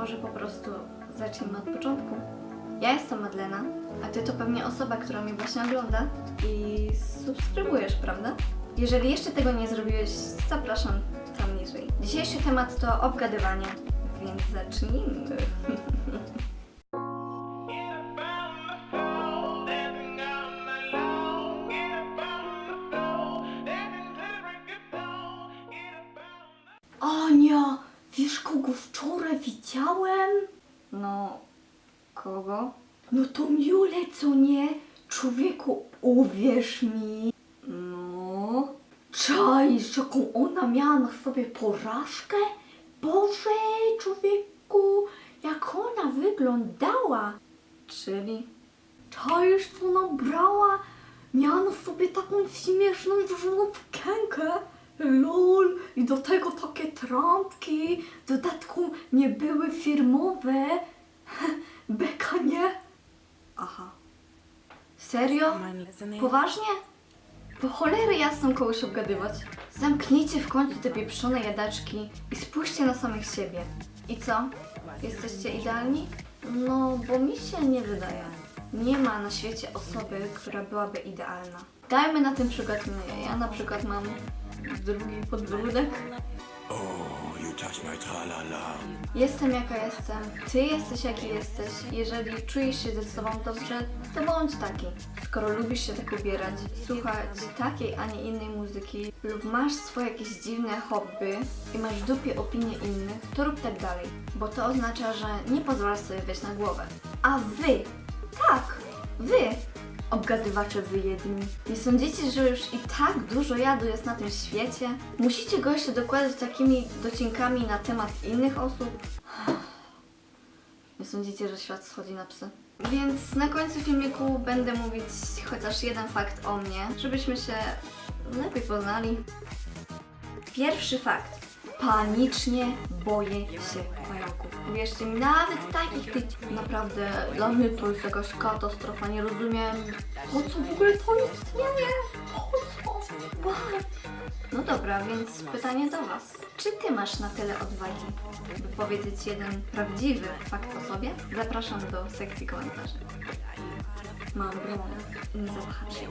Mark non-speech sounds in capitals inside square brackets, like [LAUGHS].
może po prostu zacznijmy od początku. Ja jestem Madlena, a ty to pewnie osoba, która mnie właśnie ogląda i subskrybujesz, prawda? Jeżeli jeszcze tego nie zrobiłeś, zapraszam tam niżej. Dzisiejszy temat to obgadywanie, więc zacznijmy. [LAUGHS] Ania, wiesz kogo wczoraj widziałem? No, kogo? No to Miulę, co nie? Człowieku, uwierz mi. No, Czaisz, jaką ona miała na sobie porażkę? Boże, człowieku, jak ona wyglądała. czyli Czaisz, co ona brała? Miała na sobie taką śmieszną różową tkankę. Do tego takie trampki. W dodatku nie były firmowe. [LAUGHS] Beka, nie? Aha. Serio? Poważnie? Po cholery jasną kogoś obgadywać. Zamknijcie w końcu te pieprzone jadaczki i spójrzcie na samych siebie. I co? Jesteście idealni? No, bo mi się nie wydaje. Nie ma na świecie osoby, która byłaby idealna. Dajmy na tym przykład mnie. Ja na przykład mam drugi podbródek. Oh, my. Jestem jaka jestem, ty jesteś jaki jesteś. Jeżeli czujesz się ze sobą dobrze, to bądź taki. Skoro lubisz się tak ubierać, słuchać takiej, a nie innej muzyki, lub masz swoje jakieś dziwne hobby i masz w dupie opinie innych, to rób tak dalej, bo to oznacza, że nie pozwalasz sobie wejść na głowę. A wy, tak, wy, obgadywacze wy jedni. Nie sądzicie, że już i tak dużo jadu jest na tym świecie? Musicie go jeszcze dokładać takimi docinkami na temat innych osób? Nie sądzicie, że świat schodzi na psy? Więc na końcu filmiku będę mówić chociaż jeden fakt o mnie, żebyśmy się lepiej poznali. Pierwszy fakt. Panicznie boję się pająków. Uwierzcie mi, nawet takich tych naprawdę dla mnie to jest jakaś katastrofa, nie rozumiem po co w ogóle to istnieje? Po co? No dobra, więc pytanie do Was. Czy Ty masz na tyle odwagi, by powiedzieć jeden prawdziwy fakt o sobie? Zapraszam do sekcji komentarzy. Mam broń, nie zawaham się.